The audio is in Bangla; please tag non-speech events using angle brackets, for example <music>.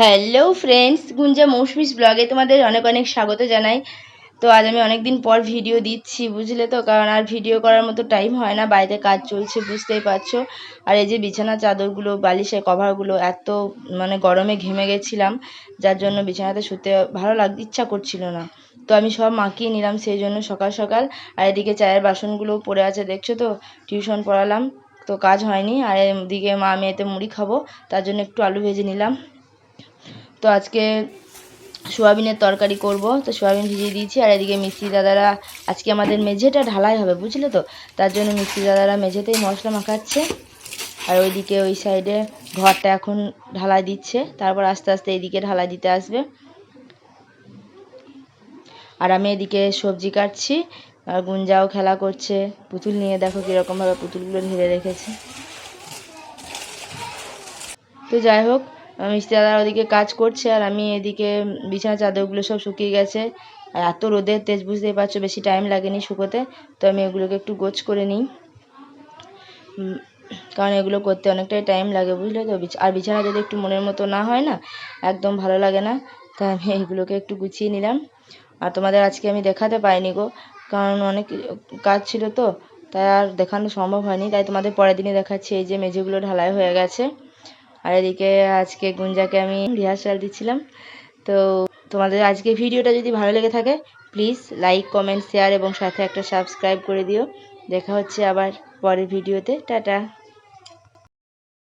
হ্যালো ফ্রেন্ডস গুঞ্জা মৌসুমিস ব্লগে তোমাদের অনেক অনেক স্বাগত জানাই। তো আজ আমি অনেক দিন পর ভিডিও দিচ্ছি, বুঝলে তো? কারণ আর ভিডিও করার মতো টাইম হয় না, বাড়িতে কাজ চলছে, বুঝতেই পারছ? আর এই যে বিছানা চাদরগুলো, বালিশের কভারগুলো এত মানে গরমে ঘেমে গেছিলাম, যার জন্য বিছানাতে শুতে ভালো লাগ, ইচ্ছা করছিল না। তো আমি সব মাখিয়ে নিলাম, সেই জন্য সকাল সকাল। আর এদিকে চায়ের বাসনগুলো পড়ে আছে, দেখছ তো? টিউশন পড়ালাম, তো কাজ হয়নি। আর এদিকে মা, মেয়েতে মুড়ি খাব, তার জন্য একটু আলু ভেজে নিলাম। তো আজকে সোয়াবিনের তরকারি করব। তো সোয়াবিন ভিজিয়ে দিয়েছি, আর এদিকে মিস্ত্রি দাদারা আজকে আমাদের মেঝেটা ঢালাই হবে, বুঝলে তো? তার জন্য মিস্ত্রি দাদারা মেঝেতেই মশলা মাখাচ্ছে, আর ওইদিকে ওই সাইডে ঘরটা এখন ঢালাই দিচ্ছে, তারপর আস্তে আস্তে এইদিকে ঢালাই দিতে আসবে। আর আমি এদিকে সবজি কাটছি, আর গুঞ্জাও খেলা করছে। পুতুল নিয়ে দেখো কীরকমভাবে পুতুলগুলো ঢেলে রেখেছে। তো যাই হোক মিস্ত্রি দাদা ওদিকে কাজ করছে আর আমি এদিকে বিছানা চাদরগুলো সব শুকিয়ে গেছে। আর এত রোদের তেজ বুঝতেই পারছ, বেশি টাইম লাগেনি শুকোতে, তো আমি এগুলোকে একটু গোছ করে নিই। কারণ এগুলো করতে অনেকটাই টাইম লাগে, বুঝলে তো? আর বিছানা যদি একটু মনের মতো না হয় না, একদম ভালো লাগে না তাই আমি <laughs> এইগুলোকে একটু গুছিয়ে নিলাম। আর তোমাদের আজকে আমি দেখাতে পাইনি গো, কারণ অনেক কাজ ছিল তো, তাই আর দেখানো সম্ভব হয়নি। তাই তোমাদের পরের দিনে দেখাচ্ছি, এই যে মেঝেগুলো ঢালাই হয়ে গেছে। আর এদিকে আজকে গুঞ্জাকে আমি রিহার্সাল দিচ্ছিলাম। তো তোমাদের আজকে ভিডিওটা যদি ভালো লেগে থাকে প্লিজ লাইক কমেন্ট শেয়ার এবং সাথে একটা সাবস্ক্রাইব করে দিও। দেখা হচ্ছে আবার পরের ভিডিওতে। টাটা।